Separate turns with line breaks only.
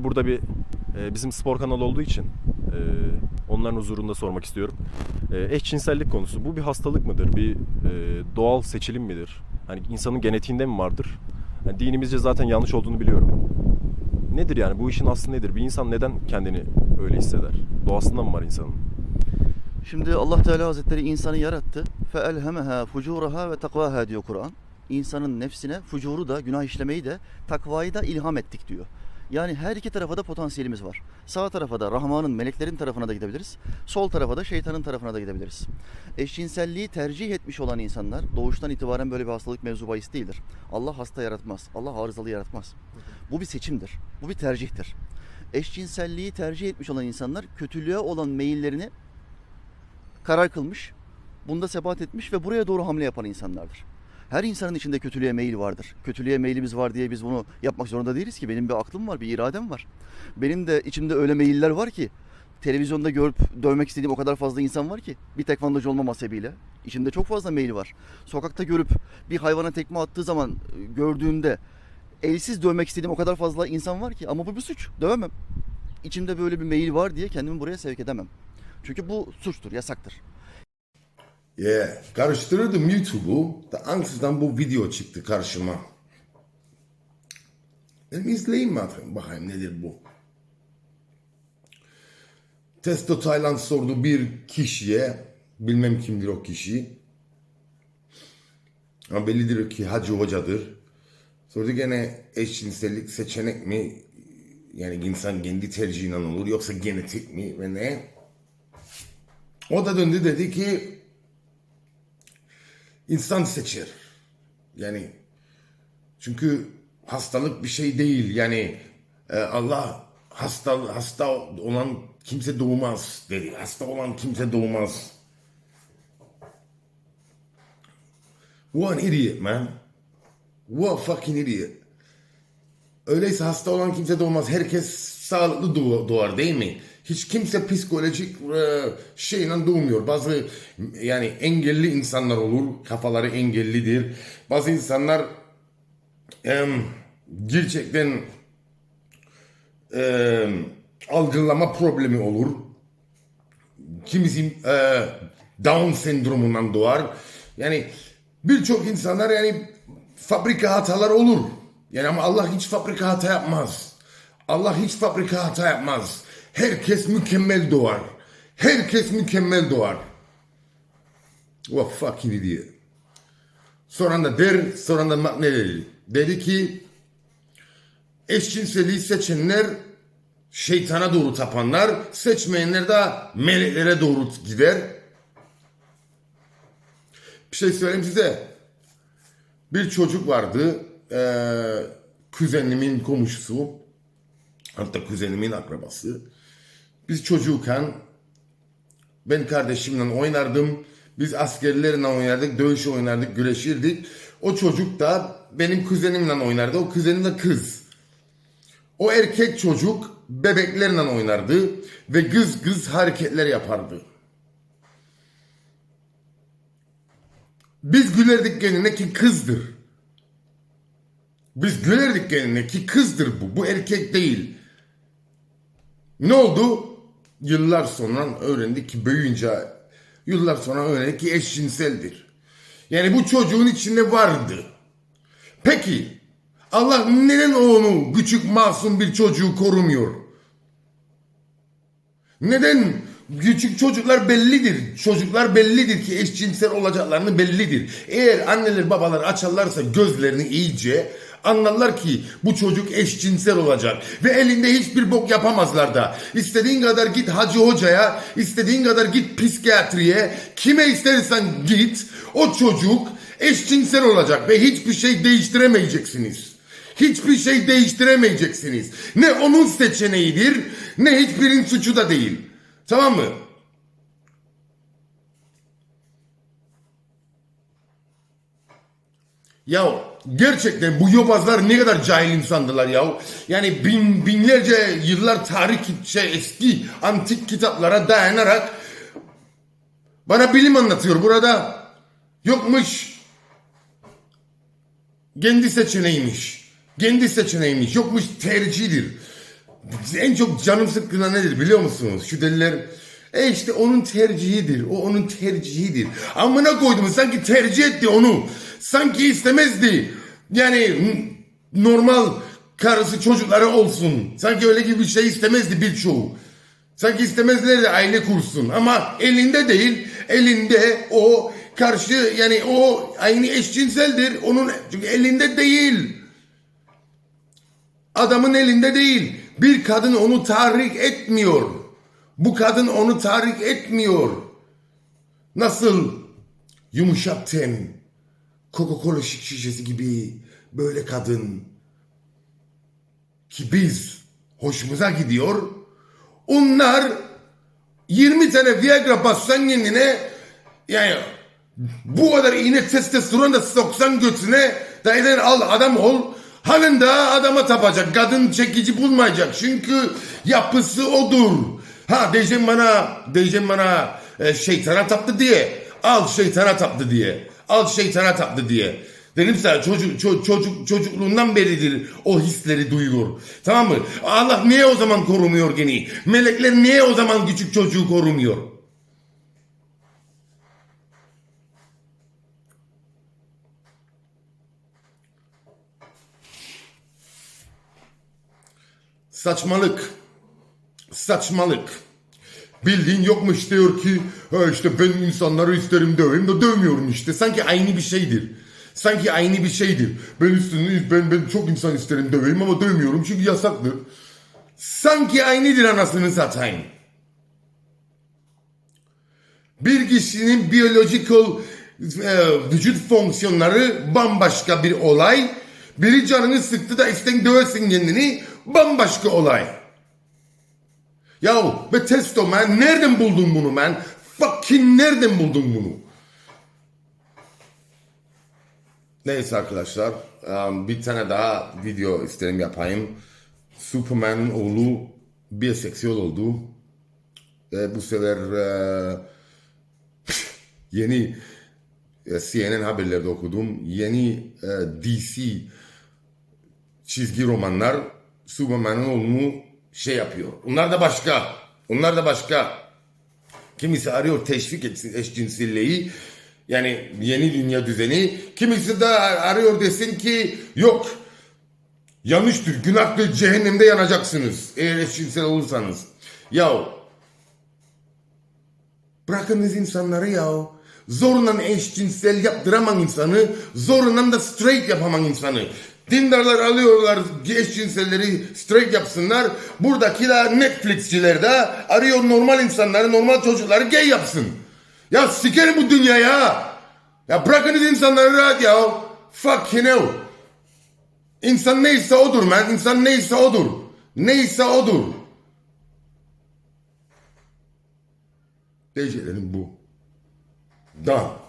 burada bir e, bizim spor kanalı olduğu için e, onların huzurunda sormak istiyorum. E, eşcinsellik konusu bu bir hastalık mıdır? Bir e, doğal seçilim midir? Hani insanın genetiğinde mi vardır? Yani dinimizce zaten yanlış olduğunu biliyorum. Nedir yani bu işin aslı nedir? Bir insan neden kendini öyle hisseder? Doğasında mı var insanın?
Şimdi Allah Teala Hazretleri insanı yarattı. فَاَلْهَمَهَا فُجُورَهَا ve takvaha diyor Kur'an. İnsanın nefsine fucuru da, günah işlemeyi de, takvayı da ilham ettik diyor. Yani her iki tarafa da potansiyelimiz var. Sağ tarafa da Rahman'ın, meleklerin tarafına da gidebiliriz. Sol tarafa da şeytanın tarafına da gidebiliriz. Eşcinselliği tercih etmiş olan insanlar doğuştan itibaren böyle bir hastalık mevzu bahis değildir. Allah hasta yaratmaz. Allah arızalı yaratmaz. Bu bir seçimdir. Bu bir tercihtir. Eşcinselliği tercih etmiş olan insanlar kötülüğe olan meyillerini karar kılmış, bunda sebat etmiş ve buraya doğru hamle yapan insanlardır. Her insanın içinde kötülüğe meyil vardır. Kötülüğe meylimiz var diye biz bunu yapmak zorunda değiliz ki. Benim bir aklım var, bir iradem var. Benim de içimde öyle meyiller var ki televizyonda görüp dövmek istediğim o kadar fazla insan var ki bir tekvandocu olmam sebebiyle. İçimde çok fazla meyil var. Sokakta görüp bir hayvana tekme attığı zaman e, gördüğümde elsiz dövmek istediğim o kadar fazla insan var ki ama bu bir suç. Dövemem. İçimde böyle bir meyil var diye kendimi buraya sevk edemem. Çünkü bu suçtur, yasaktır.
Yeah. Karıştırırdım YouTube'u. Da ansızdan bu video çıktı karşıma. Dedim izleyeyim bakayım, bakayım nedir bu. Testo Tayland sordu bir kişiye. Bilmem kimdir o kişi. Ama bellidir ki hacı hocadır. Sordu gene eşcinsellik seçenek mi? Yani insan kendi tercihinden olur yoksa genetik mi ve ne? O da döndü dedi ki insan seçer. Yani çünkü hastalık bir şey değil. Yani e, Allah hasta hasta olan kimse doğmaz dedi. Hasta olan kimse doğmaz. What an idiot man. What fucking idiot. Öyleyse hasta olan kimse doğmaz. Herkes sağlıklı doğ- doğar değil mi? Hiç kimse psikolojik e, şeyle doğmuyor. Bazı yani engelli insanlar olur. Kafaları engellidir. Bazı insanlar em, gerçekten em, algılama problemi olur. Kimisi e, Down sendromundan doğar. Yani birçok insanlar yani fabrika hatalar olur. Yani ama Allah hiç fabrika hata yapmaz. Allah hiç fabrika hata yapmaz. Herkes mükemmel doğar. Herkes mükemmel doğar. What fucking idiot. Sonra da der, sonra da ne dedi? Ki eşcinseliği seçenler şeytana doğru tapanlar, seçmeyenler de meleklere doğru gider. Bir şey söyleyeyim size. Bir çocuk vardı. eee kuzenimin komşusu. Hatta kuzenimin akrabası. Biz çocukken ben kardeşimle oynardım. Biz askerlerle oynardık, dövüş oynardık, güreşirdik. O çocuk da benim kuzenimle oynardı. O kuzenim de kız. O erkek çocuk bebeklerle oynardı ve kız kız hareketler yapardı. Biz gülerdik kendine ki kızdır. Biz gülerdik kendine ki kızdır bu. Bu erkek değil. Ne oldu? Yıllar sonra öğrendik ki büyüyünce yıllar sonra öğrendik ki eşcinseldir. Yani bu çocuğun içinde vardı. Peki Allah neden onu küçük masum bir çocuğu korumuyor? Neden küçük çocuklar bellidir. Çocuklar bellidir ki eşcinsel olacaklarını bellidir. Eğer anneler babalar açarlarsa gözlerini iyice anlarlar ki bu çocuk eşcinsel olacak ve elinde hiçbir bok yapamazlar da. İstediğin kadar git hacı hocaya, istediğin kadar git psikiyatriye, kime istersen git. O çocuk eşcinsel olacak ve hiçbir şey değiştiremeyeceksiniz. Hiçbir şey değiştiremeyeceksiniz. Ne onun seçeneğidir ne hiçbirinin suçu da değil. Tamam mı? Ya gerçekten bu yobazlar ne kadar cahil insandılar ya. Yani bin, binlerce yıllar tarih şey, eski antik kitaplara dayanarak bana bilim anlatıyor burada. Yokmuş. Kendi seçeneğiymiş. Kendi seçeneğiymiş. Yokmuş tercihidir. En çok canım sıkkına nedir biliyor musunuz? Şu deliler e işte onun tercihidir. O onun tercihidir. Amına koydum sanki tercih etti onu. Sanki istemezdi. Yani normal karısı çocukları olsun. Sanki öyle gibi bir şey istemezdi birçoğu. Sanki istemezler de aile kursun. Ama elinde değil. Elinde o karşı yani o aynı eşcinseldir. Onun çünkü elinde değil. Adamın elinde değil. Bir kadın onu tahrik etmiyor. Bu kadın onu tahrik etmiyor. Nasıl yumuşak ten, Coca-Cola şi- şişesi gibi böyle kadın ki biz hoşumuza gidiyor. Onlar 20 tane Viagra bassan kendine yani bu kadar iğne testosteron da soksan götüne dayıdan al adam ol halen daha adama tapacak kadın çekici bulmayacak çünkü yapısı odur ha diyeceğim bana diyeceğim bana e, şeytana taptı diye al şeytana taptı diye al şeytana taptı diye Dedim sana çocuk, ço- çocuk çocukluğundan beridir o hisleri duyuyor. Tamam mı? Allah niye o zaman korumuyor geni? Melekler niye o zaman küçük çocuğu korumuyor? Saçmalık. Saçmalık. Bildiğin yokmuş diyor ki işte ben insanları isterim döveyim de dövmüyorum işte. Sanki aynı bir şeydir. Sanki aynı bir şeydir. Ben üstünü ben ben çok insan isterim döveyim ama dövmüyorum çünkü yasaktır. Sanki aynıdır anasını satayım. Bir kişinin biological e, vücut fonksiyonları bambaşka bir olay. Biri canını sıktı da isten döversin kendini bambaşka olay. Ya be testo man nereden buldun bunu man? Fucking nereden buldun bunu? Neyse arkadaşlar um, bir tane daha video isterim yapayım. Superman'ın oğlu biseksüel oldu. E, bu sefer e, yeni e, CNN haberlerde okudum. Yeni e, DC çizgi romanlar Superman'ın oğlunu şey yapıyor. Onlar da başka. Onlar da başka. Kimisi arıyor teşvik etsin eşcinselliği. Yani yeni dünya düzeni. Kimisi de arıyor desin ki yok yanlıştır günahtır cehennemde yanacaksınız eğer eşcinsel olursanız. Ya bırakınız insanları ya. Zorla eşcinsel yaptıramam insanı. Zorla da straight yapamam insanı. Dindarlar alıyorlar eşcinselleri straight yapsınlar. Buradakiler Netflixçiler de arıyor normal insanları, normal çocukları gay yapsın. Ya sikerim bu dünya ya. Ya bırakınız insanları rahat ya. Fucking hell. İnsan neyse odur man. İnsan neyse odur. Neyse odur. Diyeceklerim bu. Done.